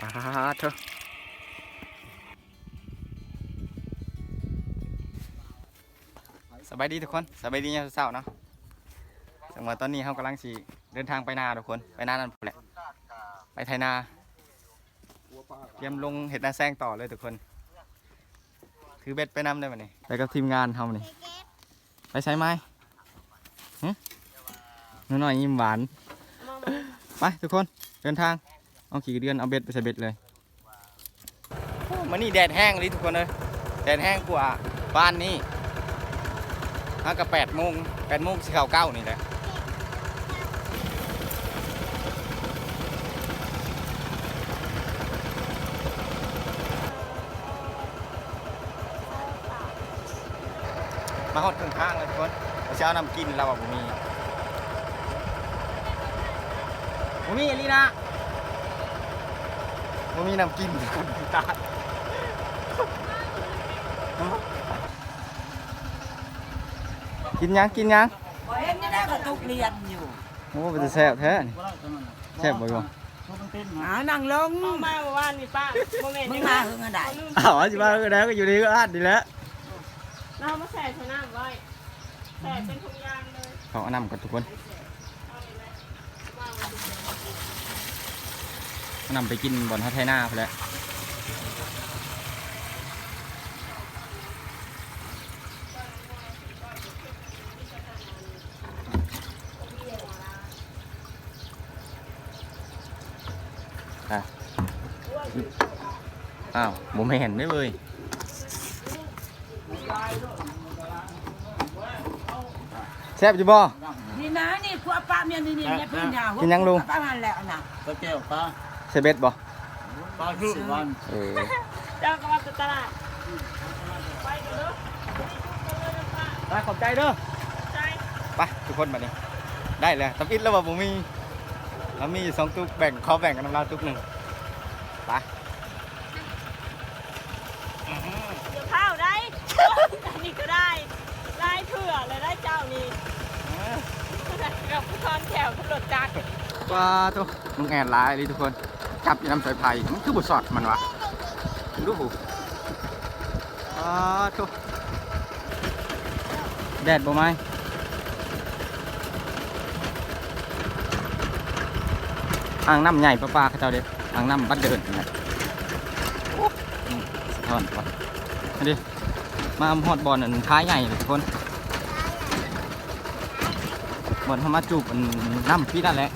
ปาเถอะสบายดีทุกคนสบายดีเนี่ยเศร้าเนาะจังหวะตอนนี้เขากำลังสีเดินทางไปนาทุกคน ไปนานั่นแหละ ไปไทยนา เตรียมลงเห็ดนาแซงต่อเลยทุกคน ถือเบ็ดไปนำได้ไหมนี่ไปกับทีมงานเขานี่ไปใช้ไหมหนูหน่อยยิ้มหวาน ไปทุกคนเดินทาง เอาขี่เดือนเอาเบ็ดไปใส่เบ็ดเลยมันนี่แดดแห้งเลยทุกคนเลยแดดแห้งกว่าบ้านนี่ฮักกับแปดโมงแปดโมงสิเข้าเก้านี่แหละมาหอดครึ่งข้างเลยทุกคนเราจะเอานำกินเราอะผมมีผมมีอลีนะ มันมีน้ำกินคนตายกินยังกินยังเห็นนี่ได้ก็ตุกเรียนอยู่โอ้เป็นแซ่บแท้นี่แซ่บบ่อยู่หานั่งลงเอามาเมื่อวานนี่ป้าโมเมนต์มึงนี่มานะเฮืองอะไรอ้าวจิบ้าก็ได้ก็อยู่นี่ก็อ่านดีแล้วเรามาใส่ชนะไว้ใส่เป็นทุกอย่างเลยขอเอานำก่อนทุกคน เอาเลยไหมว่าวันนี้ เอา นำไปกินบอนทัไทยหน้าไปแล้วอะอ้าวผมไม่เห็นได้เลยแซ่บอยู่บ่นี่นะนี่พวกป้าเมียนี่นี่เนี่ยพี่เนี่ยกินยังลุงป้ามันแล้วนะก็แก้วปลา ใส่เบ็ดบ่ปลาชื่อวันเออเจ้าก็มาตลาดไปเด้อไปขอบใจเด้อใจไปทุกคนมาดิได้เลยทำอิดแล้วว่าผมมีเรามีอยู่สองตุกแบ่งเขาแบ่งกันน้ำลายตุกหนึ่งไปเดี๋ยวข้าวได้อันนี้ก็ได้ได้เผื่อเลยได้เจ้านี่กับผู้ทอนแถวตำรวจจักรว้าทุกมึงแอนไลน์เลยทุกคน จับอยู่น้ำสายไผ่มันคือบทสอดมันวะดูหูว้าทุกแดดบ่ไหมอ่างน้ำใหญ่ปลาปลาเขาเจ้าเด็ดอ่างน้ำบัดเดินนี่แหละโอ้สะท้อนวะมาดิมาฮอดบอลอันท้ายใหญ่เลยทุกคนบอลเขามาจูบอันน้ำพี่นั่นแหละ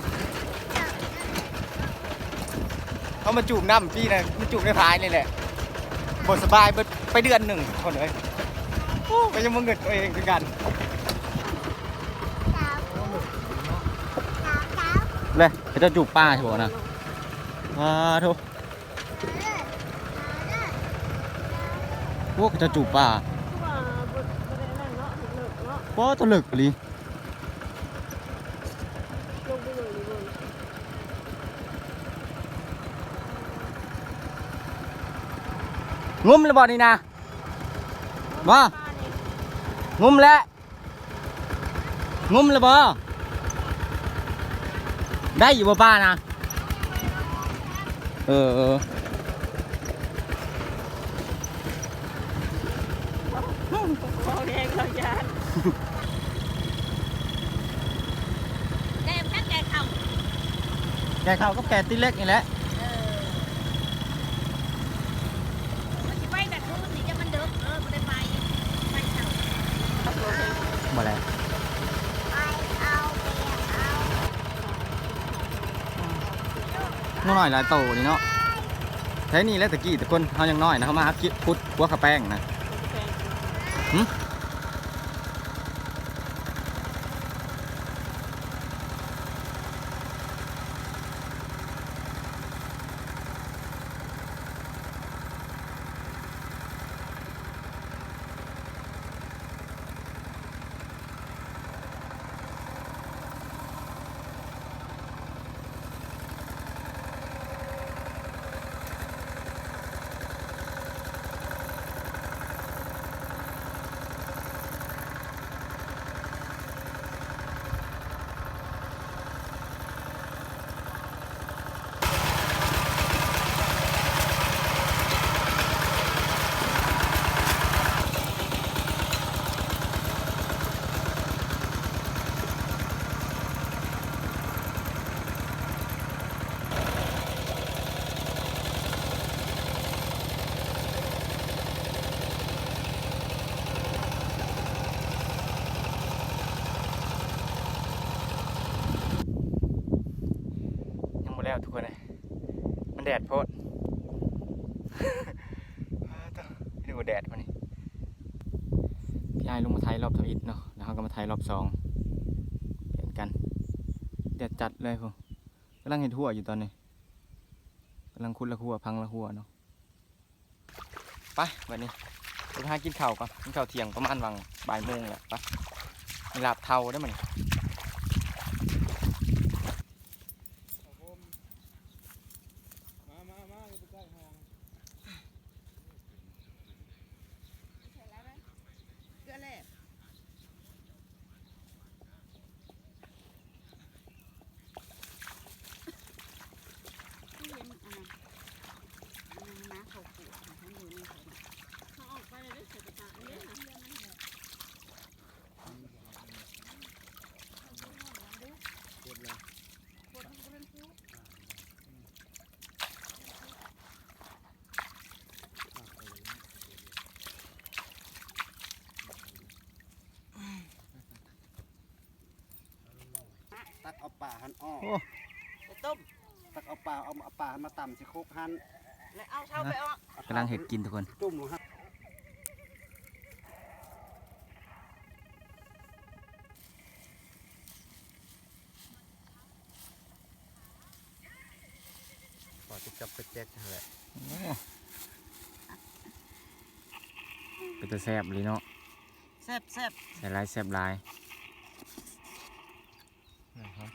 เขามาจูบน้ำพี่นะมาจูบในท้ายนี่แหละบทสบายไปไปเดือนหนึ่งคนเลยโอ้ไปยังมึงเงินตัวเองคือกันเลยเขาจะจูบป้าใช่ปะนะว้าทุกพวกเขาจะจูบป้าว่าบทบทนั่นเนาะถึงเลิกเนาะป้าตะลึกเลย ลงไปเลยดีกว่า งุ้มเลยบอนี่นะมาป้านี่งุ้มแล้ว งุ้มเลยบอได้อยู่บ่ป้านะ เออเออโอเคเราจะแกแค่แกเข่าแกเขาก็แกตีเล็กนี่แหละ เออมันจะไปแบบนู้นสิจะมันเดิมเออมันได้ไปไปเข่า บ่แล้ว ไปเอาไปเอา น้อยหลายโตนี่เนาะแท้นี่แล้วตะกี้แต่คนเขายังน้อยนะเขามาหาคิดพุดหัวกระแป้งนะ แล้วทุกคนเลยมันแดดโพดดูแดดมันนี่พี่ไอ้ายลงมาไทยรอบทวิตเนาะแล้วเขาก็มาไทยรอบสองเปลี่ยนกันแดดจัดเลยผมกำลังเห็นหัวอยู่ตอนนี้กำลังคุดละหัวพังละหัวเนาะไปวันนี้ไปหากินข้าวก่อนกินข้าวเที่ยงประมาณวังบ่ายโมงแหละไปมีลาบเทาได้มั้ยเกลือแร่ที่เห็นอะอะม้าเขาปวดมันอยู่ในเขา เขาออกไปเลยได้เสร็จกระตะเนี่ยนะ ตักเอา ป่าหันอ้อไปต้มตักเอาป่าเอาเอาป่าหันมาต่ำสิโคกหันแล้วเอาเท้าไปเอากำลังเห็ดกินทุกคน จุ่มลงครับพอจะจับไปแจกนั่นแหละเป็นตัวแซ่บเลยเนาะแซ่บแซ่บใส่ลายแซ่บลาย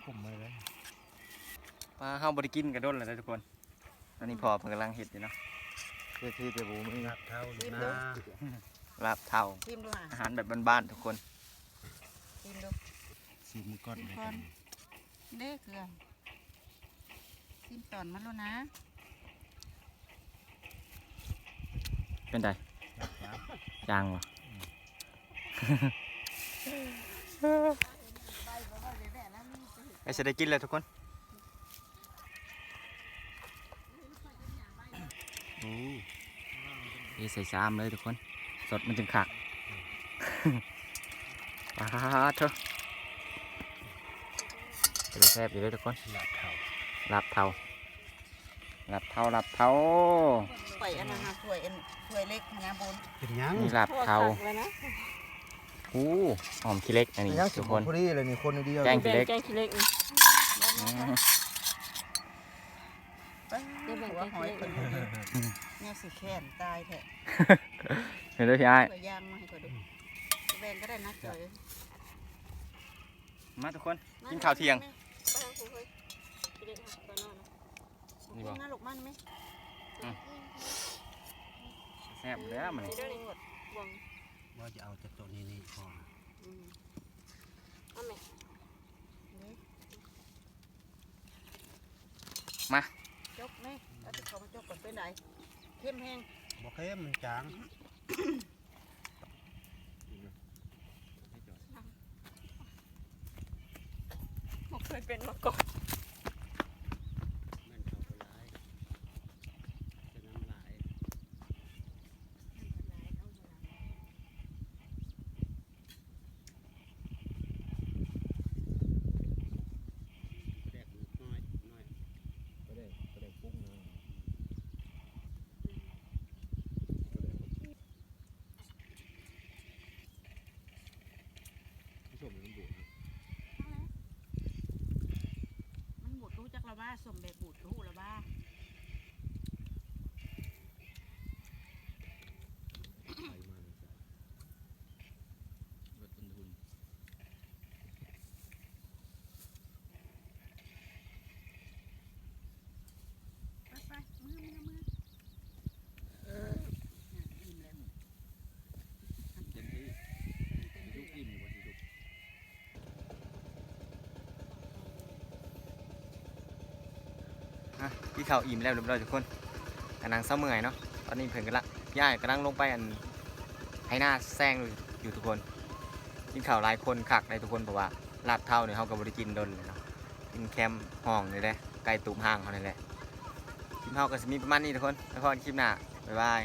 หอมขมเลยปลาเข้าบริกินกระโดดเลยนะทุกคนตอนนี้พอเพิ่งกำลังเห็ดอยู่เนาะเพื่อที่จะบูมีนักเท่านะลาบเท่าชิมดูอะอาหารแบบบ้านๆทุกคนชิมดูชิมก่อนชิมก่อนเด้เกลือชิมตอนมันแล้วนะ เป็นไดยางวะ ไอ้จะได้กินเลยทุกคนโอ้ยใส่ซามเลยทุกคน สดมันจึงขักปลาเถอะเป็นแซ่บอยู่เลยทุกคนหลับเท่าหลับเทาหลับเทาหลับเทาถ้วยอันนั้นนะถ้วยอันถ้วยเล็กนะบนเป็นยังนี่หลับเทา เลยนะอู้หอมขี้เล็กอันนี้ยังสิทุบกคคนนพอดีเลยนี่คนเดียวแกงแบ่งแกงขี้เล็กนี่อืมเดี๋ยวแบ่งหัวหอยคนดูดิเนี่ยสิแค้นตายแท้เห็นด้วยพี่ไอ้ายถ้วยย่างมาให้ก่อนดูแบ่งก็ได้นะเจอยมาทุกคนกินข้าวเที่ยงไปทางคุยขี้เล็กตอนนอนนะนี่นี่บ่บ่น่าลูกมันไหมแซ่บแล้วมันนี่นี่เด้อนี่บ วงว่าจะเอาแต่ตัวนี้นี่พออืมเอาไหมมาจกไหมแล้วจะเขามาจกก่อนเป็นไรเข้มแห้งบอกเข้มมันจางบ่เคยเป็นมาก่อนมันเข้าไปร้ายจะน้ำลายแดกน้อยน้อยก็ได้ก็ได้ปุ้งนะ สมมันบุดมันบูดรู้จักละว่าสมแบบบูดรู้ละว่า ไปมาเลยจ้ะ ลดต้นทุน ไปไปมือมือมือเอออิ่มแล้ว เต็มที่ลูกอิ่มกว่าที่ลูก พี่ข้าอิ่มแล้วเรียบร้อยทุกคนกำลังเศร้าเมื่อยเนาะตอนนี้เพิ่นกันละย่ายกำลังลงไปอันให้หน้าแซงอยู่ทุกคนกินข่าวหลายคนขักในทุกคนเพราะว่าลาบเท่าเนี่ยเขากับบริกินดนเลยเนาะกินแคมห้องนี่แหละไก่ตุ่มห่างเขานี่แหละคลิปเฮาก็จะมีประมาณนี้ทุกคนแล้วพอกันคลิปหน้าบ๊ายบาย